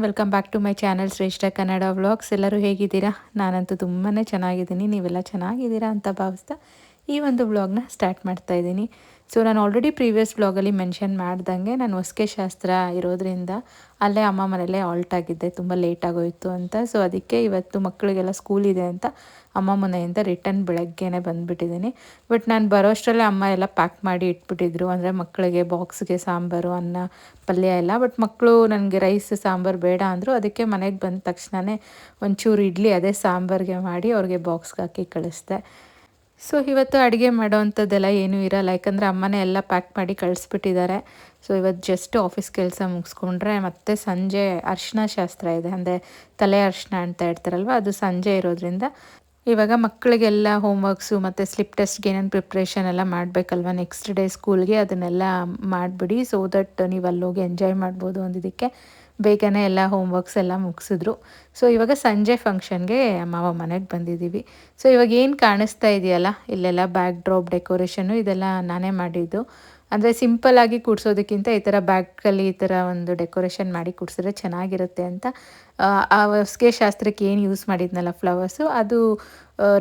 Every one welcome back to my channel Shreshta Kannada vlogs ಎಲ್ಲರೂ ಹೇಗಿದ್ದೀರಾ? ನಾನಂತೂ ತುಂಬಾ ಚೆನ್ನಾಗಿದ್ದೀನಿ. ನೀವೆಲ್ಲ ಚೆನ್ನಾಗಿದ್ದೀರಾ ಅಂತ ಭಾವಿಸ್ತಾ ಈ ಒಂದು ವ್ಲಾಗ್ನ ಸ್ಟಾರ್ಟ್ ಮಾಡ್ತಾ ಇದ್ದೀನಿ. ಸೊ ನಾನು ಆಲ್ರೆಡಿ ಪ್ರೀವಿಯಸ್ ಬ್ಲಾಗಲ್ಲಿ ಮೆನ್ಷನ್ ಮಾಡ್ದಂಗೆ ನಾನು ಹೊಸ್ಕೆ ಶಾಸ್ತ್ರ ಇರೋದ್ರಿಂದ ಅಲ್ಲೇ ಅಮ್ಮ ಮನೆಯಲ್ಲೇ ಆಲ್ಟ್ ಆಗಿದ್ದೆ, ತುಂಬ ಲೇಟ್ ಆಗೋಯಿತು ಅಂತ. ಸೊ ಅದಕ್ಕೆ ಇವತ್ತು ಮಕ್ಕಳಿಗೆಲ್ಲ ಸ್ಕೂಲ್ ಇದೆ ಅಂತ ಅಮ್ಮ ಮನೆಯಿಂದ ರಿಟರ್ನ್ ಬೆಳಗ್ಗೆನೇ ಬಂದುಬಿಟ್ಟಿದ್ದೀನಿ. ಬಟ್ ನಾನು ಬರೋಷ್ಟರಲ್ಲೇ ಅಮ್ಮ ಎಲ್ಲ ಪ್ಯಾಕ್ ಮಾಡಿ ಇಟ್ಬಿಟ್ಟಿದ್ರು. ಅಂದರೆ ಮಕ್ಕಳಿಗೆ ಬಾಕ್ಸ್ಗೆ ಸಾಂಬಾರು, ಅನ್ನ, ಪಲ್ಯ ಎಲ್ಲ. ಬಟ್ ಮಕ್ಕಳು ನನಗೆ ರೈಸ್ ಸಾಂಬಾರು ಬೇಡ ಅಂದರು. ಅದಕ್ಕೆ ಮನೆಗೆ ಬಂದ ತಕ್ಷಣವೇ ಒಂಚೂರು ಇಡ್ಲಿ, ಅದೇ ಸಾಂಬಾರಿಗೆ ಮಾಡಿ ಅವ್ರಿಗೆ ಬಾಕ್ಸ್ಗೆ ಹಾಕಿ ಕಳಿಸ್ದೆ. ಸೊ ಇವತ್ತು ಅಡುಗೆ ಮಾಡೋವಂಥದ್ದೆಲ್ಲ ಏನೂ ಇರಲ್ಲ. ಯಾಕಂದರೆ ಅಮ್ಮನೇ ಎಲ್ಲ ಪ್ಯಾಕ್ ಮಾಡಿ ಕಳಿಸ್ಬಿಟ್ಟಿದ್ದಾರೆ. ಸೊ ಇವತ್ತು ಜಸ್ಟ್ ಆಫೀಸ್ ಕೆಲಸ ಮುಗಿಸ್ಕೊಂಡ್ರೆ ಮತ್ತೆ ಸಂಜೆ ಅರ್ಶಿನ ಶಾಸ್ತ್ರ ಇದೆ. ಅಂದರೆ ತಲೆ ಅರ್ಶಿನ ಅಂತ ಹೇಳ್ತಾರಲ್ವ? ಅದು ಸಂಜೆ ಇರೋದ್ರಿಂದ ಇವಾಗ ಮಕ್ಕಳಿಗೆಲ್ಲ ಹೋಮ್ವರ್ಕ್ಸು ಮತ್ತು ಸ್ಲಿಪ್ ಟೆಸ್ಟ್ಗೆ ಏನೇನು ಪ್ರಿಪ್ರೇಷನ್ ಎಲ್ಲ ಮಾಡಬೇಕಲ್ವ? ನೆಕ್ಸ್ಟ್ ಡೇ ಸ್ಕೂಲ್ಗೆ ಅದನ್ನೆಲ್ಲ ಮಾಡಿಬಿಡಿ ಸೊ ದಟ್ ನೀವು ಅಲ್ಲೋಗಿ ಎಂಜಾಯ್ ಮಾಡ್ಬೋದು ಅಂದಿದ್ದಕ್ಕೆ ಬೇಗನೆ ಎಲ್ಲ ಹೋಮ್ವರ್ಕ್ಸ್ ಎಲ್ಲ ಮುಗಿಸಿದ್ರು. ಸೊ ಇವಾಗ ಸಂಜೆ ಫಂಕ್ಷನ್ಗೆ ಮಾವ ಮನೆಗೆ ಬಂದಿದ್ದೀವಿ ಸೊ ಇವಾಗ ಏನು ಕಾಣಿಸ್ತಾ ಇದೆಯಲ್ಲ, ಇಲ್ಲೆಲ್ಲ ಬ್ಯಾಕ್ ಡ್ರಾಪ್ ಡೆಕೋರೇಷನು ಇದೆಲ್ಲ ನಾನೇ ಮಾಡಿದ್ದು. ಅಂದರೆ ಸಿಂಪಲ್ಲಾಗಿ ಕೂಡ್ಸೋದಕ್ಕಿಂತ ಈ ಥರ ಬ್ಯಾಗಲ್ಲಿ ಈ ಥರ ಒಂದು ಡೆಕೋರೇಷನ್ ಮಾಡಿ ಕೂಡ್ಸಿದ್ರೆ ಚೆನ್ನಾಗಿರುತ್ತೆ ಅಂತ. ಆ ಹೊಸ್ಗೆ ಶಾಸ್ತ್ರಕ್ಕೆ ಏನು ಯೂಸ್ ಮಾಡಿದ್ನಲ್ಲ ಫ್ಲವರ್ಸು ಅದು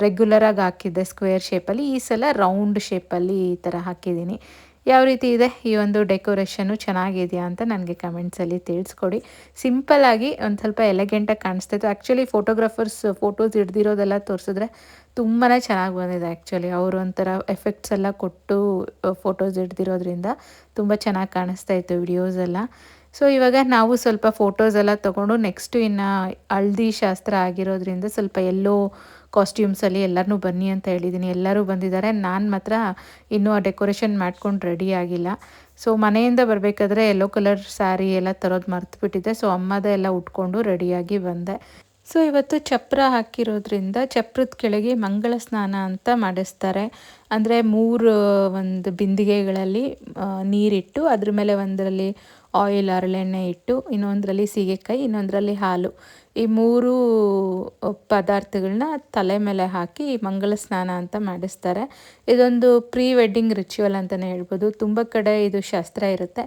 ರೆಗ್ಯುಲರಾಗಿ ಹಾಕಿದ್ದೆ ಸ್ಕ್ವೇರ್ ಶೇಪಲ್ಲಿ ಈ ಸಲ ರೌಂಡ್ ಶೇಪಲ್ಲಿ ಈ ಥರ ಹಾಕಿದ್ದೀನಿ. ಯಾವ ರೀತಿ ಇದೆ ಈ ಒಂದು ಡೆಕೋರೇಷನ್ನು ಚೆನ್ನಾಗಿದೆಯಾ ಅಂತ ನನಗೆ ಕಮೆಂಟ್ಸಲ್ಲಿ ತಿಳಿಸ್ಕೊಡಿ. ಸಿಂಪಲ್ಲಾಗಿ ಒಂದು ಸ್ವಲ್ಪ ಎಲೆಗೆಂಟಾಗಿ ಕಾಣಿಸ್ತಾಯಿತ್ತು ಆ್ಯಕ್ಚುಲಿ ಫೋಟೋಗ್ರಾಫರ್ಸ್ ಫೋಟೋಸ್ ಹಿಡ್ದಿರೋದೆಲ್ಲ ತೋರಿಸಿದ್ರೆ ತುಂಬಾ ಚೆನ್ನಾಗಿ ಬಂದಿದೆ ಆ್ಯಕ್ಚುಲಿ ಅವರು ಒಂಥರ ಎಫೆಕ್ಟ್ಸ್ ಎಲ್ಲ ಕೊಟ್ಟು ಫೋಟೋಸ್ ಹಿಡ್ದಿರೋದ್ರಿಂದ ತುಂಬ ಚೆನ್ನಾಗಿ ಕಾಣಿಸ್ತಾ ಇತ್ತು ವಿಡಿಯೋಸ್ ಎಲ್ಲ. ಸೊ ಇವಾಗ ನಾವು ಸ್ವಲ್ಪ ಫೋಟೋಸ್ ಎಲ್ಲ ತೊಗೊಂಡು ನೆಕ್ಸ್ಟು ಇನ್ನು ಹಳ್ದಿ ಶಾಸ್ತ್ರ ಆಗಿರೋದ್ರಿಂದ ಸ್ವಲ್ಪ ಎಲ್ಲೋ ಕಾಸ್ಟ್ಯೂಮ್ಸಲ್ಲಿ ಎಲ್ಲರನ್ನೂ ಬನ್ನಿ ಅಂತ ಹೇಳಿದ್ದೀನಿ ಎಲ್ಲರೂ ಬಂದಿದ್ದಾರೆ. ನಾನು ಮಾತ್ರ ಇನ್ನೂ ಆ ಡೆಕೋರೇಷನ್ ಮಾಡ್ಕೊಂಡು ರೆಡಿ ಆಗಿಲ್ಲ. ಸೊ ಮನೆಯಿಂದ ಬರಬೇಕಾದ್ರೆ ಎಲ್ಲೋ ಕಲರ್ ಸ್ಯಾರಿ ಎಲ್ಲ ತರೋದು ಮರ್ತುಬಿಟ್ಟಿದ್ದೆ ಸೊ ಅಮ್ಮದ ಎಲ್ಲ ಉಟ್ಕೊಂಡು ರೆಡಿಯಾಗಿ ಬಂದೆ. ಸೊ ಇವತ್ತು ಚಪ್ರ ಹಾಕಿರೋದ್ರಿಂದ ಚಪ್ರದ ಕೆಳಗೆ ಮಂಗಳ ಸ್ನಾನ ಅಂತ ಮಾಡಿಸ್ತಾರೆ. ಅಂದರೆ ಮೂರು, ಒಂದು ಬಿಂದಿಗೆಗಳಲ್ಲಿ ನೀರಿಟ್ಟು ಅದ್ರ ಮೇಲೆ ಒಂದರಲ್ಲಿ ಆಯಿಲ್ ಹರಳೆಣ್ಣೆ ಇಟ್ಟು, ಇನ್ನೊಂದರಲ್ಲಿ ಸೀಗೆಕಾಯಿ, ಇನ್ನೊಂದರಲ್ಲಿ ಹಾಲು. ಈ ಮೂರು ಪದಾರ್ಥಗಳನ್ನ ತಲೆ ಮೇಲೆ ಹಾಕಿ ಮಂಗಳ ಸ್ನಾನ ಅಂತ ಮಾಡಿಸ್ತಾರೆ. ಇದೊಂದು ಪ್ರೀ ವೆಡ್ಡಿಂಗ್ ರಿಚುವಲ್ ಅಂತಲೇ ಹೇಳ್ಬೋದು. ತುಂಬ ಕಡೆ ಇದು ಶಾಸ್ತ್ರ ಇರುತ್ತೆ.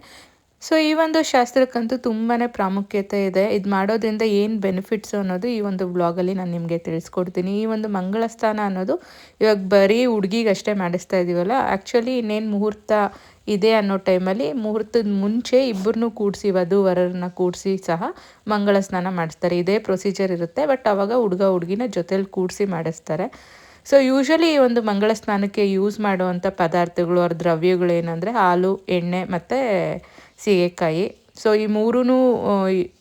ಸೊ, ಈ ಒಂದು ಶಾಸ್ತ್ರಕ್ಕಂತೂ ತುಂಬಾ ಪ್ರಾಮುಖ್ಯತೆ ಇದೆ. ಇದು ಮಾಡೋದ್ರಿಂದ ಏನು ಬೆನಿಫಿಟ್ಸು ಅನ್ನೋದು ಈ ಒಂದು ಬ್ಲಾಗಲ್ಲಿ ನಾನು ನಿಮಗೆ ತಿಳಿಸ್ಕೊಡ್ತೀನಿ. ಈ ಒಂದು ಮಂಗಳ ಸ್ಥಾನ ಅನ್ನೋದು ಇವಾಗ ಬರೀ ಹುಡುಗಿಗಷ್ಟೇ ಮಾಡಿಸ್ತಾ ಇದ್ದೀವಲ್ಲ ಆ್ಯಕ್ಚುಲಿ ಇನ್ನೇನು ಮುಹೂರ್ತ ಇದೆ ಅನ್ನೋ ಟೈಮಲ್ಲಿ ಮುಹೂರ್ತದ ಮುಂಚೆ ಇಬ್ಬರನ್ನು ಕೂಡಿಸಿ ವಧು ವರರನ್ನ ಕೂಡಿಸಿ ಸಹ ಮಂಗಳ ಸ್ನಾನ ಮಾಡಿಸ್ತಾರೆ. ಇದೇ ಪ್ರೊಸೀಜರ್ ಇರುತ್ತೆ ಬಟ್ ಆವಾಗ ಹುಡುಗ ಹುಡುಗಿನ ಜೊತೇಲಿ ಕೂಡಿಸಿ ಮಾಡಿಸ್ತಾರೆ. ಸೊ ಯೂಶ್ವಲಿ ಈ ಒಂದು ಮಂಗಳ ಸ್ನಾನಕ್ಕೆ ಯೂಸ್ ಮಾಡುವಂಥ ಪದಾರ್ಥಗಳು ಅವ್ರ ದ್ರವ್ಯಗಳು ಏನಂದರೆ ಹಾಲು, ಎಣ್ಣೆ ಮತ್ತು ಸೀಗೆಕಾಯಿ. ಸೊ ಈ ಮೂರೂ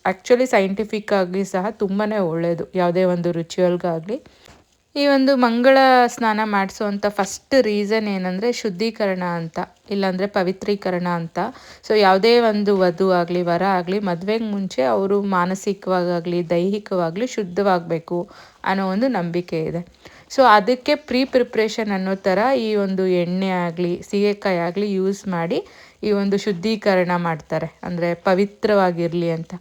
ಆ್ಯಕ್ಚುಲಿ ಸೈಂಟಿಫಿಕ್ ಆಗಿ ಸಹ ತುಂಬಾ ಒಳ್ಳೆಯದು ಯಾವುದೇ ಒಂದು ರಿಚುವಲ್ಗಾಗಲಿ ಈ ಒಂದು ಮಂಗಳ ಸ್ನಾನ ಮಾಡಿಸುವಂಥ ಫಸ್ಟ್ ರೀಸನ್ ಏನಂದರೆ ಶುದ್ಧೀಕರಣ ಅಂತ, ಇಲ್ಲಾಂದರೆ ಪವಿತ್ರೀಕರಣ ಅಂತ. ಸೊ ಯಾವುದೇ ಒಂದು ವಧು ಆಗಲಿ, ವರ ಆಗಲಿ, ಮದುವೆಗೆ ಮುಂಚೆ ಅವರು ಮಾನಸಿಕವಾಗಲಿ ದೈಹಿಕವಾಗಲಿ ಶುದ್ಧವಾಗಬೇಕು ಅನ್ನೋ ಒಂದು ನಂಬಿಕೆ ಇದೆ. ಸೊ ಅದಕ್ಕೆ ಪ್ರೀ ಪ್ರಿಪ್ರೇಷನ್ ಅನ್ನೋ ಥರ ಈ ಒಂದು ಎಣ್ಣೆ ಆಗಲಿ, ಸೀಗೆಕಾಯಿ ಆಗಲಿ ಯೂಸ್ ಮಾಡಿ ಈ ಒಂದು ಶುದ್ಧೀಕರಣ ಮಾಡ್ತಾರೆ. ಅಂದರೆ ಪವಿತ್ರವಾಗಿರಲಿ ಅಂತ.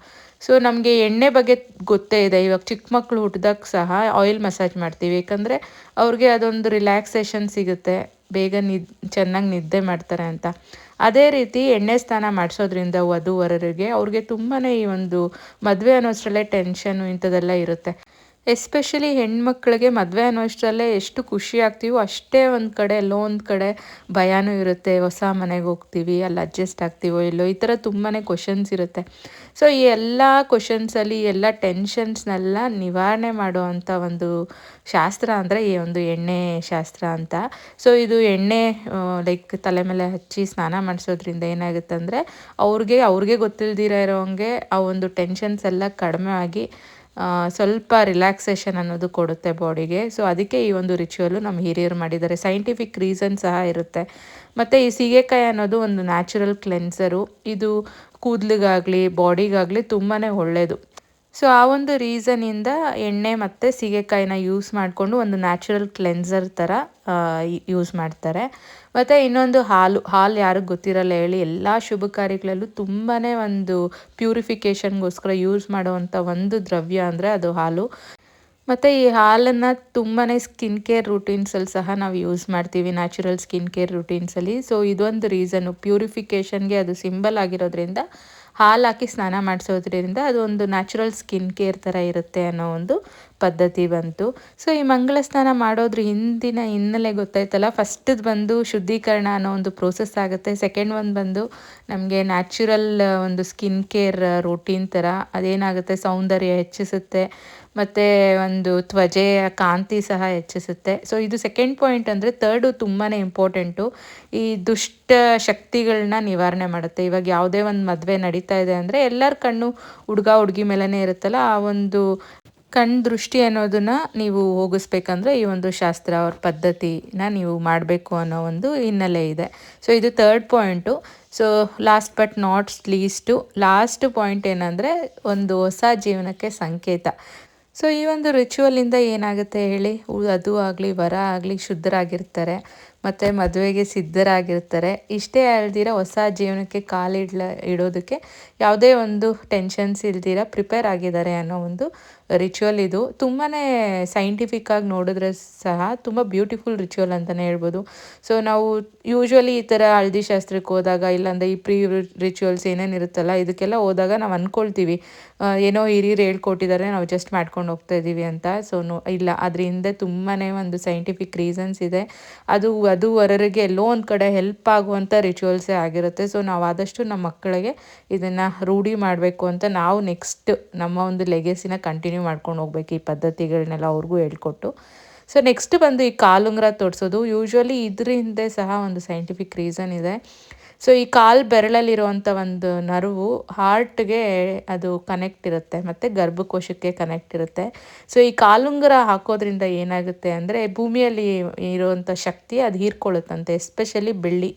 ಸೊ ನಮಗೆ ಎಣ್ಣೆ ಬಗ್ಗೆ ಗೊತ್ತೇ ಇದೆ. ಇವಾಗ ಚಿಕ್ಕ ಮಕ್ಕಳು ಹುಟ್ಟಿದಾಗ ಸಹ ಆಯಿಲ್ ಮಸಾಜ್ ಮಾಡ್ತೀವಿ. ಏಕೆಂದರೆ ಅವ್ರಿಗೆ ಅದೊಂದು ರಿಲ್ಯಾಕ್ಸೇಷನ್ ಸಿಗುತ್ತೆ. ಬೇಗ ನಿದ್, ಚೆನ್ನಾಗಿ ನಿದ್ದೆ ಮಾಡ್ತಾರೆ ಅಂತ. ಅದೇ ರೀತಿ ಎಣ್ಣೆ ಸ್ನಾನ ಮಾಡಿಸೋದ್ರಿಂದ ವಧುವರರಿಗೆ ಅವ್ರಿಗೆ ತುಂಬಾ ಈ ಒಂದು ಮದುವೆ ಅನ್ನೋಷ್ಟರಲ್ಲೇ ಟೆನ್ಷನ್ನು ಇಂಥದ್ದೆಲ್ಲ ಇರುತ್ತೆ. ಎಸ್ಪೆಷಲಿ ಹೆಣ್ಮಕ್ಳಿಗೆ ಮದುವೆ ಅನ್ನೋಷ್ಟರಲ್ಲೇ ಎಷ್ಟು ಖುಷಿ ಆಗ್ತೀವೋ ಅಷ್ಟೇ ಒಂದು ಕಡೆ, ಎಲ್ಲೋ ಒಂದು ಕಡೆ ಭಯನೂ ಇರುತ್ತೆ. ಹೊಸ ಮನೆಗೆ ಹೋಗ್ತೀವಿ, ಅಲ್ಲಿ ಅಡ್ಜಸ್ಟ್ ಆಗ್ತೀವೋ ಇಲ್ಲೋ, ಈ ಥರ ತುಂಬಾ ಕ್ವಶನ್ಸ್ ಇರುತ್ತೆ. ಸೊ ಈ ಎಲ್ಲ ಕ್ವಶನ್ಸಲ್ಲಿ ಎಲ್ಲ ಟೆನ್ಷನ್ಸ್ನೆಲ್ಲ ನಿವಾರಣೆ ಮಾಡುವಂಥ ಒಂದು ಶಾಸ್ತ್ರ ಅಂದರೆ ಈ ಒಂದು ಎಣ್ಣೆ ಶಾಸ್ತ್ರ ಅಂತ. ಸೊ ಇದು ಎಣ್ಣೆ ಲೈಕ್ ತಲೆ ಮೇಲೆ ಹಚ್ಚಿ ಸ್ನಾನ ಮಾಡಿಸೋದ್ರಿಂದ ಏನಾಗುತ್ತೆ ಅಂದರೆ ಅವ್ರಿಗೆ ಅವ್ರಿಗೆ ಗೊತ್ತಿಲ್ದಿರ ಇರೋಂಗೆ ಆ ಒಂದು ಟೆನ್ಷನ್ಸ್ ಎಲ್ಲ ಕಡಿಮೆ ಆಗಿ ಸ್ವಲ್ಪ ರಿಲ್ಯಾಕ್ಸೇಷನ್ ಅನ್ನೋದು ಕೊಡುತ್ತೆ ಬಾಡಿಗೆ ಸೊ ಅದಕ್ಕೆ ಈ ಒಂದು ರಿಚುವಲು ನಮ್ಮ ಹಿರಿಯರು ಮಾಡಿದ್ದಾರೆ. ಸೈಂಟಿಫಿಕ್ ರೀಸನ್ ಸಹ ಇರುತ್ತೆ. ಮತ್ತು ಈ ಸೀಗೆಕಾಯಿ ಅನ್ನೋದು ಒಂದು ನ್ಯಾಚುರಲ್ ಕ್ಲೆನ್ಸರು ಇದು ಕೂದಲಿಗಾಗಲಿ ಬಾಡಿಗಾಗಲಿ ತುಂಬಾ ಒಳ್ಳೆಯದು ಸೊ ಆ ಒಂದು ರೀಸನಿಂದ ಎಣ್ಣೆ ಮತ್ತು ಸೀಗೆಕಾಯಿನ ಯೂಸ್ ಮಾಡಿಕೊಂಡು ಒಂದು ನ್ಯಾಚುರಲ್ ಕ್ಲೆನ್ಸರ್ ಥರ ಯೂಸ್ ಮಾಡ್ತಾರೆ. ಮತ್ತು ಇನ್ನೊಂದು ಹಾಲು ಹಾಲು ಯಾರಿಗೆ ಗೊತ್ತಿರಲ್ಲ ಹೇಳಿ, ಎಲ್ಲ ಶುಭ ಕಾರ್ಯಗಳಲ್ಲೂ ತುಂಬಾ ಒಂದು ಪ್ಯೂರಿಫಿಕೇಷನ್ಗೋಸ್ಕರ ಯೂಸ್ ಮಾಡುವಂಥ ಒಂದು ದ್ರವ್ಯ ಅಂದರೆ ಅದು ಹಾಲು. ಮತ್ತು ಈ ಹಾಲನ್ನು ತುಂಬಾ ಸ್ಕಿನ್ ಕೇರ್ ರುಟೀನ್ಸಲ್ಲಿ ಸಹ ನಾವು ಯೂಸ್ ಮಾಡ್ತೀವಿ ನ್ಯಾಚುರಲ್ ಸ್ಕಿನ್ ಕೇರ್ ರುಟೀನ್ಸಲ್ಲಿ ಸೊ ಇದೊಂದು ರೀಸನ್ನು ಪ್ಯೂರಿಫಿಕೇಷನ್ಗೆ ಅದು ಸಿಂಬಲ್ ಆಗಿರೋದ್ರಿಂದ ಹಾಲು ಹಾಕಿ ಸ್ನಾನ ಮಾಡಿಸೋದ್ರಿಂದ ಅದೊಂದು ನ್ಯಾಚುರಲ್ ಸ್ಕಿನ್ ಕೇರ್ ಥರ ಇರುತ್ತೆ ಅನ್ನೋ ಒಂದು ಪದ್ಧತಿ ಬಂತು. ಸೊ ಈ ಮಂಗಳ ಸ್ನಾನ ಮಾಡೋದ್ರ ಹಿಂದಿನ ಹಿನ್ನೆಲೆ ಗೊತ್ತಾಯ್ತಲ್ಲ? ಫಸ್ಟ್ ಬಂದು ಶುದ್ಧೀಕರಣ ಅನ್ನೋ ಒಂದು ಪ್ರೋಸೆಸ್ ಆಗುತ್ತೆ. ಸೆಕೆಂಡ್ ಒಂದು ಬಂದು ನಮಗೆ ನ್ಯಾಚುರಲ್ ಒಂದು ಸ್ಕಿನ್ ಕೇರ್ ರೂಟೀನ್ ಥರ ಅದೇನಾಗುತ್ತೆ? ಸೌಂದರ್ಯ ಹೆಚ್ಚಿಸುತ್ತೆ. ಮತ್ತು ಒಂದು ತ್ವಜೆಯ ಕಾಂತಿ ಸಹ ಹೆಚ್ಚಿಸುತ್ತೆ. ಸೊ ಇದು ಸೆಕೆಂಡ್ ಪಾಯಿಂಟ್ ಅಂದರೆ ತರ್ಡು ತುಂಬಾ ಇಂಪಾರ್ಟೆಂಟು ಈ ದುಷ್ಟ ಶಕ್ತಿಗಳನ್ನ ನಿವಾರಣೆ ಮಾಡುತ್ತೆ. ಇವಾಗ ಯಾವುದೇ ಒಂದು ಮದುವೆ ನಡೀತಾ ಇದೆ ಅಂದರೆ ಎಲ್ಲರ ಕಣ್ಣು ಹುಡುಗ ಹುಡುಗಿ ಮೇಲೇ ಇರುತ್ತಲ್ಲ, ಆ ಒಂದು ಕಣ್ ದೃಷ್ಟಿ ಅನ್ನೋದನ್ನ ನೀವು ಹೋಗಿಸ್ಬೇಕಂದ್ರೆ ಈ ಒಂದು ಶಾಸ್ತ್ರ ಅವ್ರ ಪದ್ಧತಿನ ನೀವು ಮಾಡಬೇಕು ಅನ್ನೋ ಒಂದು ಹಿನ್ನೆಲೆ ಇದೆ. ಸೊ ಇದು third point so last but not least last point ಏನಂದರೆ ಒಂದು ಹೊಸ ಜೀವನಕ್ಕೆ ಸಂಕೇತ. ಸೊ ಈ ಒಂದು ರಿಚುವಲಿಂದ ಏನಾಗುತ್ತೆ ಹೇಳಿ? ಅದು ಆಗಲಿ, ವರ ಆಗಲಿ, ಶುದ್ಧರಾಗಿರ್ತಾರೆ. ಮತ್ತು ಮದುವೆಗೆ ಸಿದ್ಧರಾಗಿರ್ತಾರೆ. ಇಷ್ಟೇ ಅಲ್ದಿರ ಹೊಸ ಜೀವನಕ್ಕೆ ಕಾಲಿಡ್ಲ, ಇಡೋದಕ್ಕೆ ಯಾವುದೇ ಒಂದು ಟೆನ್ಷನ್ಸ್ ಇಲ್ದಿರ ಪ್ರಿಪೇರ್ ಆಗಿದ್ದಾರೆ ಅನ್ನೋ ಒಂದು ರಿಚುವಲ್ ಇದು. ತುಂಬಾ ಸೈಂಟಿಫಿಕ್ ಆಗಿ ನೋಡಿದ್ರೆ ಸಹ ತುಂಬ ಬ್ಯೂಟಿಫುಲ್ ರಿಚುವಲ್ ಅಂತಲೇ ಹೇಳ್ಬೋದು. ಸೊ ನಾವು ಯೂಶ್ವಲಿ ಈ ಥರ ಹಳದಿ ಶಾಸ್ತ್ರಕ್ಕೆ ಹೋದಾಗ ಇಲ್ಲಾಂದರೆ ಈ ಪ್ರೀ ರಿಚುವಲ್ಸ್ ಏನೇನು ಇರುತ್ತಲ್ಲ, ಇದಕ್ಕೆಲ್ಲ ಹೋದಾಗ ನಾವು ಅಂದ್ಕೊಳ್ತೀವಿ ಏನೋ ಹಿರಿಯರು ಹೇಳ್ಕೊಟ್ಟಿದ್ದಾರೆ, ನಾವು ಜಸ್ಟ್ ಮಾಡ್ಕೊಂಡು ಹೋಗ್ತಾ ಇದ್ದೀವಿ ಅಂತ. ಸೊ ನೋ, ಇಲ್ಲ. ಅದ್ರ ಹಿಂದೆ ತುಂಬಾ ಒಂದು ಸೈಂಟಿಫಿಕ್ ರೀಸನ್ಸ್ ಇದೆ. ಅದು ಅದು ವಧುವರರಿಗೆ ಎಲ್ಲೋ ಒಂದು ಕಡೆ ಹೆಲ್ಪ್ ಆಗುವಂಥ ರಿಚುವಲ್ಸೇ ಆಗಿರುತ್ತೆ. ಸೊ ನಾವು ಆದಷ್ಟು ನಮ್ಮ ಮಕ್ಕಳಿಗೆ ಇದನ್ನು ರೂಢಿ ಮಾಡಬೇಕು ಅಂತ ನಾವು ನೆಕ್ಸ್ಟ್ ನಮ್ಮ ಒಂದು ಲೆಗೆಸಿನ ಕಂಟಿನ್ಯೂ ಮಾಡ್ಕೊಂಡು ಹೋಗ್ಬೇಕು ಈ ಪದ್ಧತಿಗಳನ್ನೆಲ್ಲ ಅವ್ರಿಗೂ ಹೇಳ್ಕೊಟ್ಟು. ಸೊ ನೆಕ್ಸ್ಟ್ ಬಂದು ಈ ಕಾಲುಂಗ್ರ ತೊಡ್ಸೋದು. ಯೂಶ್ವಲಿ ಇದರಿಂದ ಸಹ ಒಂದು ಸೈಂಟಿಫಿಕ್ ರೀಸನ್ ಇದೆ. ಸೊ ಈ ಕಾಲು ಬೆರಳಲ್ಲಿರುವಂಥ ಒಂದು ನರವು ಹಾರ್ಟ್ಗೆ ಅದು ಕನೆಕ್ಟ್ ಇರುತ್ತೆ ಮತ್ತು ಗರ್ಭಕೋಶಕ್ಕೆ ಕನೆಕ್ಟ್ ಇರುತ್ತೆ. ಸೊ ಈ ಕಾಲುಂಗರ ಹಾಕೋದ್ರಿಂದ ಏನಾಗುತ್ತೆ ಅಂದರೆ ಭೂಮಿಯಲ್ಲಿ ಇರುವಂಥ ಶಕ್ತಿ ಅದು ಹೀರ್ಕೊಳ್ಳುತ್ತಂತೆ ಎಸ್ಪೆಷಲಿ ಬೆಳ್ಳಿ.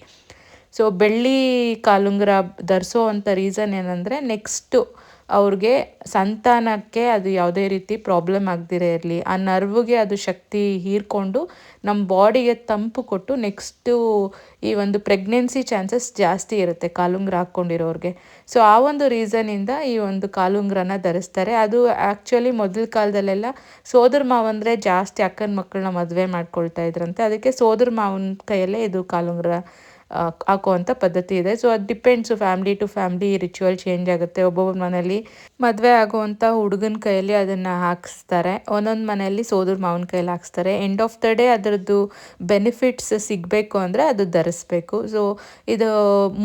ಸೊ ಬೆಳ್ಳಿ ಕಾಲುಂಗರ ಧರಿಸೋ ಅಂಥ ರೀಸನ್ ಏನಂದರೆ ನೆಕ್ಸ್ಟು ಅವ್ರಿಗೆ ಸಂತಾನಕ್ಕೆ ಅದು ಯಾವುದೇ ರೀತಿ ಪ್ರಾಬ್ಲಮ್ ಆಗದಿರೇ ಇರಲಿ. ಆ ನರ್ವ್ಗೆ ಅದು ಶಕ್ತಿ ಹೀರ್ಕೊಂಡು ನಮ್ಮ ಬಾಡಿಗೆ ತಂಪು ಕೊಟ್ಟು ನೆಕ್ಸ್ಟು ಈ ಒಂದು ಪ್ರೆಗ್ನೆನ್ಸಿ ಚಾನ್ಸಸ್ ಜಾಸ್ತಿ ಇರುತ್ತೆ ಕಾಲುಂಗ್ರ ಹಾಕ್ಕೊಂಡಿರೋರಿಗೆ. ಸೊ ಆ ಒಂದು ರೀಸನಿಂದ ಈ ಒಂದು ಕಾಲುಂಗ್ರನ ಧರಿಸ್ತಾರೆ. ಅದು ಆ್ಯಕ್ಚುಲಿ ಮೊದಲ ಕಾಲದಲ್ಲೆಲ್ಲ ಸೋದರ ಮಾವಂದರೆ ಜಾಸ್ತಿ ಅಕ್ಕನ ಮಕ್ಕಳನ್ನ ಮದುವೆ ಮಾಡ್ಕೊಳ್ತಾ ಇದ್ರಂತೆ. ಅದಕ್ಕೆ ಸೋದರ ಮಾವನ ಕೈಯಲ್ಲೇ ಇದು ಕಾಲುಂಗ್ರ ಹಾಕುವಂಥ ಪದ್ಧತಿ ಇದೆ. ಸೊ ಅದು depends family to family ritual change ಆಗುತ್ತೆ. ಒಬ್ಬೊಬ್ಬರ ಮನೇಲಿ ಮದುವೆ ಆಗುವಂಥ ಹುಡುಗನ ಕೈಯಲ್ಲಿ ಅದನ್ನು ಹಾಕಿಸ್ತಾರೆ. ಒಂದೊಂದು ಮನೆಯಲ್ಲಿ ಸೋದರ ಮಾವನ ಕೈಯಲ್ಲಿ ಹಾಕ್ಸ್ತಾರೆ. ಎಂಡ್ ಆಫ್ ದ ಡೇ ಅದರದ್ದು ಬೆನಿಫಿಟ್ಸ್ ಸಿಗಬೇಕು ಅಂದರೆ ಅದು ಧರಿಸ್ಬೇಕು. ಸೊ ಇದು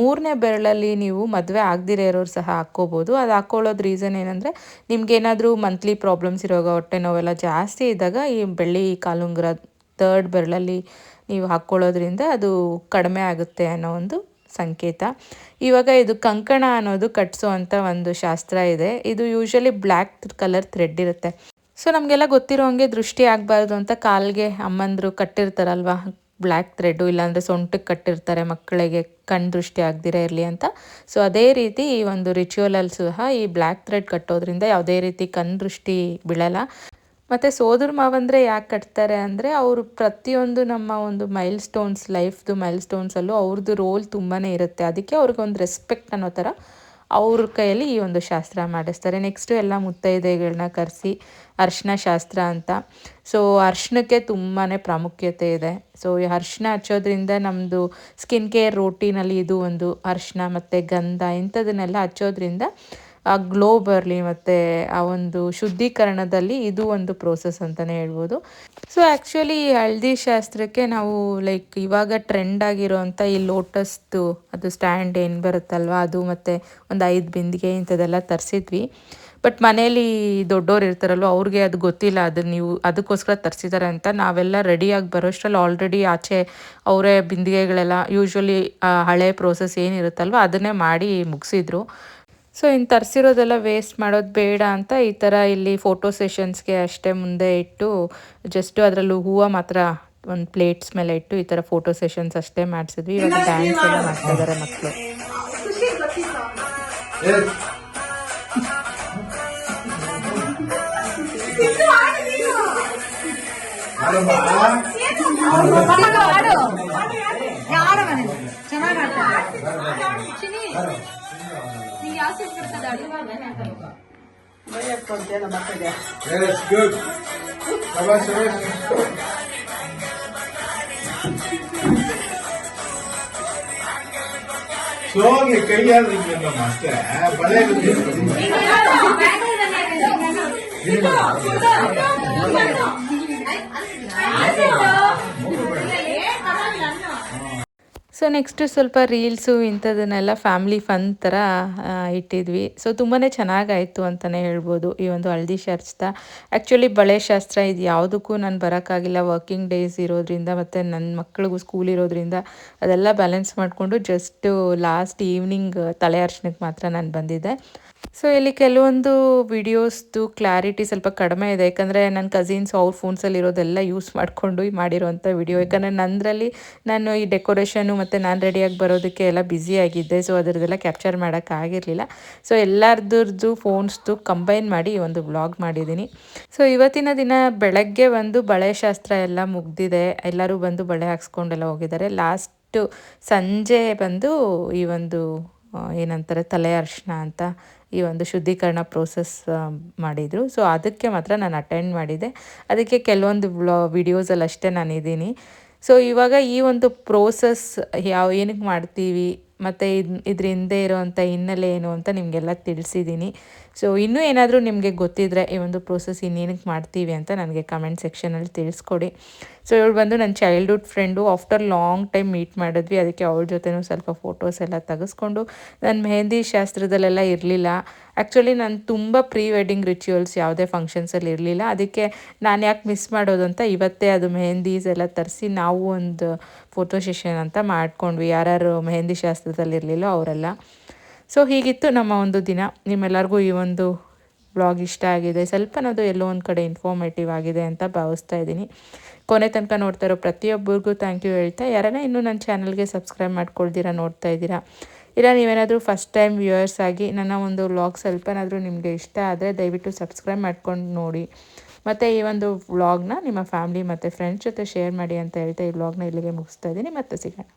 ಮೂರನೇ ಬೆರಳಲ್ಲಿ ನೀವು ಮದುವೆ ಆಗದಿರೋ ಇರೋರು ಸಹ ಹಾಕ್ಕೋಬೋದು. ಅದು ಹಾಕ್ಕೊಳ್ಳೋದು ರೀಸನ್ ಏನಂದರೆ ನಿಮ್ಗೇನಾದರೂ ಮಂತ್ಲಿ ಪ್ರಾಬ್ಲಮ್ಸ್ ಇರೋವಾಗ ಹೊಟ್ಟೆ ನೋವೆಲ್ಲ ಜಾಸ್ತಿ ಇದ್ದಾಗ ಈ ಬೆಳ್ಳಿ ಕಾಲುಂಗ್ರ ತರ್ಡ್ ಬೆರಳಲ್ಲಿ ನೀವು ಹಾಕ್ಕೊಳ್ಳೋದ್ರಿಂದ ಅದು ಕಡಿಮೆ ಆಗುತ್ತೆ ಅನ್ನೋ ಒಂದು ಸಂಕೇತ. ಇವಾಗ ಇದು ಕಂಕಣ ಅನ್ನೋದು ಕಟ್ಸೋ ಅಂತ ಒಂದು ಶಾಸ್ತ್ರ ಇದೆ. ಇದು ಯೂಶಲಿ ಬ್ಲ್ಯಾಕ್ ಕಲರ್ ಥ್ರೆಡ್ ಇರುತ್ತೆ. ಸೊ ನಮಗೆಲ್ಲ ಗೊತ್ತಿರೋ ಹಂಗೆ ದೃಷ್ಟಿ ಆಗಬಾರ್ದು ಅಂತ ಕಾಲ್ಗೆ ಅಮ್ಮಂದರು ಕಟ್ಟಿರ್ತಾರಲ್ವಾ? ಬ್ಲ್ಯಾಕ್ ಥ್ರೆಡ್ಡು ಇಲ್ಲಾಂದರೆ ಸೊಂಟಕ್ಕೆ ಕಟ್ಟಿರ್ತಾರೆ, ಮಕ್ಕಳಿಗೆ ಕಣ್ಣು ದೃಷ್ಟಿ ಆಗದಿರೇ ಇರಲಿ ಅಂತ. ಸೊ ಅದೇ ರೀತಿ ಈ ಒಂದು ರಿಚುವಲಲ್ಲಿ ಸಹ ಈ ಬ್ಲ್ಯಾಕ್ ಥ್ರೆಡ್ ಕಟ್ಟೋದ್ರಿಂದ ಯಾವುದೇ ರೀತಿ ಕಣ್ಣು ದೃಷ್ಟಿ ಬೀಳಲ್ಲ. ಮತ್ತು ಸೋದರ ಮಾವಂದರೆ ಯಾಕೆ ಕಟ್ತಾರೆ ಅಂದರೆ ಅವರು ಪ್ರತಿಯೊಂದು ನಮ್ಮ ಒಂದು ಮೈಲ್ ಸ್ಟೋನ್ಸ್ ಲೈಫ್ದು ಮೈಲ್ ಸ್ಟೋನ್ಸಲ್ಲೂ ಅವ್ರದ್ದು ರೋಲ್ ತುಂಬಾ ಇರುತ್ತೆ. ಅದಕ್ಕೆ ಅವ್ರಿಗೊಂದು ರೆಸ್ಪೆಕ್ಟ್ ಅನ್ನೋ ಥರ ಅವ್ರ ಕೈಯಲ್ಲಿ ಈ ಒಂದು ಶಾಸ್ತ್ರ ಮಾಡಿಸ್ತಾರೆ. ನೆಕ್ಸ್ಟು ಎಲ್ಲ ಮುತ್ತೈದೆಗಳನ್ನ ಕರೆಸಿ ಅರ್ಶಿನ ಶಾಸ್ತ್ರ ಅಂತ. ಸೊ ಅರ್ಶಿನಕ್ಕೆ ತುಂಬಾ ಪ್ರಾಮುಖ್ಯತೆ ಇದೆ. ಸೊ ಈ ಅರ್ಶಿನ ಹಚ್ಚೋದ್ರಿಂದ ನಮ್ಮದು ಸ್ಕಿನ್ ಕೇರ್ ರೋಟೀನಲ್ಲಿ ಇದು ಒಂದು ಅರ್ಶಿನ ಮತ್ತು ಗಂಧ ಇಂಥದನ್ನೆಲ್ಲ ಹಚ್ಚೋದ್ರಿಂದ ಆ ಗ್ಲೋ ಬರಲಿ ಮತ್ತು ಆ ಒಂದು ಶುದ್ಧೀಕರಣದಲ್ಲಿ ಇದು ಒಂದು ಪ್ರೋಸೆಸ್ ಅಂತಲೇ ಹೇಳ್ಬೋದು. ಸೊ ಆ್ಯಕ್ಚುಲಿ ಈ ಹಳದಿ ಶಾಸ್ತ್ರಕ್ಕೆ ನಾವು ಲೈಕ್ ಇವಾಗ ಟ್ರೆಂಡ್ ಆಗಿರೋವಂಥ ಈ ಲೋಟಸ್ದು ಅದು ಸ್ಟ್ಯಾಂಡ್ ಏನು ಬರುತ್ತಲ್ವ, ಅದು ಮತ್ತು ಒಂದು ಐದು ಬಿಂದಿಗೆ ಇಂಥದ್ದೆಲ್ಲ ತರಿಸಿದ್ವಿ. ಬಟ್ ಮನೇಲಿ ದೊಡ್ಡೋರು ಇರ್ತಾರಲ್ವ, ಅವ್ರಿಗೆ ಅದು ಗೊತ್ತಿಲ್ಲ, ಅದು ನೀವು ಅದಕ್ಕೋಸ್ಕರ ತರಿಸಿದ್ದಾರೆ ಅಂತ. ನಾವೆಲ್ಲ ರೆಡಿಯಾಗಿ ಬರೋಷ್ಟರಲ್ಲಿ ಆಲ್ರೆಡಿ ಆಚೆ ಅವರೇ ಬಿಂದಿಗೆಗಳೆಲ್ಲ ಯೂಶ್ವಲಿ ಹಳೆ ಪ್ರೋಸೆಸ್ ಏನಿರುತ್ತಲ್ವ, ಅದನ್ನೇ ಮಾಡಿ ಮುಗಿಸಿದ್ರು. ಸೊ ಇನ್ನು ತರಿಸಿರೋದೆಲ್ಲ ವೇಸ್ಟ್ ಮಾಡೋದು ಬೇಡ ಅಂತ ಈ ಥರ ಇಲ್ಲಿ ಫೋಟೋ ಸೆಷನ್ಸ್ಗೆ ಅಷ್ಟೇ ಮುಂದೆ ಇಟ್ಟು ಜಸ್ಟು ಅದರಲ್ಲೂ ಹೂವು ಮಾತ್ರ ಒಂದು ಪ್ಲೇಟ್ಸ್ ಮೇಲೆ ಇಟ್ಟು ಈ ಥರ ಫೋಟೋ ಸೆಷನ್ಸ್ ಅಷ್ಟೇ ಮಾಡಿಸಿದ್ವಿ ಇವಾಗ ಡ್ಯಾನ್ಸ್ ಎಲ್ಲ ಮಾಡ್ತಾ ಇದ್ದಾರೆ ಮಕ್ಕಳು Yes, good. Shabash, shabash. ಶೋಗೆ ಕೈಯಾದ್ರೆ ಹಿಂಗಮ್ಮ ಅಷ್ಟೇ ಬಳೆ ಸೊ ನೆಕ್ಸ್ಟು ಸ್ವಲ್ಪ ರೀಲ್ಸು ಇಂಥದನ್ನೆಲ್ಲ ಫ್ಯಾಮಿಲಿ ಫನ್ ಥರ ಇಟ್ಟಿದ್ವಿ. ಸೊ ತುಂಬಾ ಚೆನ್ನಾಗಾಯಿತು ಅಂತಲೇ ಹೇಳ್ಬೋದು ಈ ಒಂದು ಹಳದಿ ಶಾಸ್ತ್ರ ಆ್ಯಕ್ಚುಲಿ ಬಳೆ ಶಾಸ್ತ್ರ ಇದು ಯಾವುದಕ್ಕೂ ನಾನು ಬರೋಕ್ಕಾಗಿಲ್ಲ. ವರ್ಕಿಂಗ್ ಡೇಸ್ ಇರೋದ್ರಿಂದ ಮತ್ತು ನನ್ನ ಮಕ್ಳಿಗೂ ಸ್ಕೂಲ್ ಇರೋದ್ರಿಂದ ಅದೆಲ್ಲ ಬ್ಯಾಲೆನ್ಸ್ ಮಾಡಿಕೊಂಡು ಜಸ್ಟು ಲಾಸ್ಟ್ ಈವ್ನಿಂಗ್ ತಲೆ ಅರ್ಶನಕ್ಕೆ ಮಾತ್ರ ನಾನು ಬಂದಿದ್ದೆ. ಸೊ ಇಲ್ಲಿ ಕೆಲವೊಂದು ವಿಡಿಯೋಸ್ದು ಕ್ಲಾರಿಟಿ ಸ್ವಲ್ಪ ಕಡಿಮೆ ಇದೆ. ಯಾಕಂದರೆ ನನ್ನ ಕಸಿನ್ಸ್ ಅವ್ರ ಫೋನ್ಸಲ್ಲಿ ಇರೋದೆಲ್ಲ ಯೂಸ್ ಮಾಡಿಕೊಂಡು ಮಾಡಿರೋವಂಥ ವಿಡಿಯೋ ಯಾಕಂದರೆ ನಂದರಲ್ಲಿ ನಾನು ಈ ಡೆಕೋರೇಷನು ಮತ್ತು ನಾನು ರೆಡಿಯಾಗಿ ಬರೋದಕ್ಕೆ ಎಲ್ಲ ಬ್ಯುಸಿ ಆಗಿದ್ದೆ. ಸೊ ಅದರದ್ದೆಲ್ಲ ಕ್ಯಾಪ್ಚರ್ ಮಾಡೋಕ್ಕಾಗಿರಲಿಲ್ಲ ಸೊ ಎಲ್ಲರದ್ದು ಫೋನ್ಸ್ದು ಕಂಬೈನ್ ಮಾಡಿ ಒಂದು ವ್ಲಾಗ್ ಮಾಡಿದ್ದೀನಿ ಸೊ ಇವತ್ತಿನ ದಿನ ಬೆಳಗ್ಗೆ ಒಂದು ಬಳೆ ಶಾಸ್ತ್ರ ಎಲ್ಲ ಮುಗ್ದಿದೆ. ಎಲ್ಲರೂ ಬಂದು ಬಳೆ ಹಾಕ್ಸ್ಕೊಂಡೆಲ್ಲ ಹೋಗಿದ್ದಾರೆ. ಲಾಸ್ಟು ಸಂಜೆ ಬಂದು ಈ ಒಂದು ಏನಂತಾರೆ ತಲೆ ಅರ್ಶನ ಅಂತ ಈ ಒಂದು ಶುದ್ಧೀಕರಣ ಪ್ರೋಸೆಸ್ ಮಾಡಿದರು. ಸೊ ಅದಕ್ಕೆ ಮಾತ್ರ ನಾನು ಅಟೆಂಡ್ ಮಾಡಿದೆ. ಅದಕ್ಕೆ ಕೆಲವೊಂದು ಬ್ಲಾ ನಾನು ಇದ್ದೀನಿ. ಸೊ ಇವಾಗ ಈ ಒಂದು ಪ್ರೋಸೆಸ್ ಯಾವ, ಏನಕ್ಕೆ ಮಾಡ್ತೀವಿ, ಮತ್ತು ಇದು, ಇದ್ರ ಹಿಂದೆ ಇರೋವಂಥ ಹಿನ್ನೆಲೆ ಏನು ಅಂತ ನಿಮಗೆಲ್ಲ ತಿಳಿಸಿದ್ದೀನಿ. ಸೊ ಇನ್ನೂ ಏನಾದರೂ ನಿಮಗೆ ಗೊತ್ತಿದ್ರೆ ಈ ಒಂದು ಪ್ರೋಸೆಸ್ ಇನ್ನೇನಕ್ಕೆ ಮಾಡ್ತೀವಿ ಅಂತ ನನಗೆ ಕಮೆಂಟ್ ಸೆಕ್ಷನಲ್ಲಿ ತಿಳಿಸ್ಕೊಡಿ. ಸೊ ಇವಳು ಬಂದು ನನ್ನ childhood friend after long time meet ಮಾಡಿದ್ವಿ. ಅದಕ್ಕೆ ಅವಳ ಜೊತೆನೂ ಸ್ವಲ್ಪ ಫೋಟೋಸ್ ಎಲ್ಲ ತೆಗೆಸ್ಕೊಂಡು. ನಾನು ಮೆಹಂದಿ ಶಾಸ್ತ್ರದಲ್ಲೆಲ್ಲ ಇರಲಿಲ್ಲ. ಆ್ಯಕ್ಚುಲಿ ನಾನು ತುಂಬ ಪ್ರೀ ವೆಡ್ಡಿಂಗ್ ರಿಚುವಲ್ಸ್ ಯಾವುದೇ ಫಂಕ್ಷನ್ಸಲ್ಲಿ ಇರಲಿಲ್ಲ. ಅದಕ್ಕೆ ನಾನು ಯಾಕೆ ಮಿಸ್ ಮಾಡೋದು ಅಂತ ಇವತ್ತೇ ಅದು ಮೆಹಂದೀಸ್ ಎಲ್ಲ ತರಿಸಿ ನಾವು ಒಂದು ಫೋಟೋ ಸೆಷನ್ ಅಂತ ಮಾಡ್ಕೊಂಡ್ವಿ. ಯಾರ್ಯಾರು ಮೆಹಂದಿ ಶಾಸ್ತ್ರದಲ್ಲಿ ಇರಲಿಲ್ಲೋ ಅವರೆಲ್ಲ. ಸೊ ಹೀಗಿತ್ತು ನಮ್ಮ ಒಂದು ದಿನ. ನಿಮ್ಮೆಲ್ಲರಿಗೂ ಈ ಒಂದು ಬ್ಲಾಗ್ ಇಷ್ಟ ಆಗಿದೆ. ಸ್ವಲ್ಪನಾದರೂ ಎಲ್ಲೋ ಒಂದು ಕಡೆ ಇನ್ಫಾರ್ಮೇಟಿವ್ ಆಗಿದೆ ಅಂತ ಭಾವಿಸ್ತಾ ಇದ್ದೀನಿ. ಕೊನೆ ತನಕ ನೋಡ್ತಾ ಇರೋ ಪ್ರತಿಯೊಬ್ಬರಿಗೂ ಥ್ಯಾಂಕ್ ಯು ಹೇಳ್ತಾ, ಯಾರನ್ನ ಇನ್ನೂ ನನ್ನ ಚಾನಲ್ಗೆ ಸಬ್ಸ್ಕ್ರೈಬ್ ಮಾಡ್ಕೊಳ್ತೀರಾ ನೋಡ್ತಾ ಇದ್ದೀರಾ? ಇಲ್ಲ, ನೀವೇನಾದರೂ ಫಸ್ಟ್ ಟೈಮ್ ವ್ಯೂಯರ್ಸ್ ಆಗಿ ನನ್ನ ಒಂದು ವ್ಲಾಗ್ ಸ್ವಲ್ಪನಾದರೂ ನಿಮಗೆ ಇಷ್ಟ ಆದರೆ ದಯವಿಟ್ಟು ಸಬ್ಸ್ಕ್ರೈಬ್ ಮಾಡ್ಕೊಂಡು ನೋಡಿ. ಮತ್ತು ಈ ಒಂದು ವ್ಲಾಗ್ನ ನಿಮ್ಮ ಫ್ಯಾಮ್ಲಿ ಮತ್ತು ಫ್ರೆಂಡ್ಸ್ ಜೊತೆ ಶೇರ್ ಮಾಡಿ ಅಂತ ಹೇಳ್ತಾ ಈ ವ್ಲಾಗ್ನ ಇಲ್ಲಿಗೆ ಮುಗಿಸ್ತಾ ಇದ್ದೀನಿ. ಮತ್ತೆ ಸಿಗೋಣ.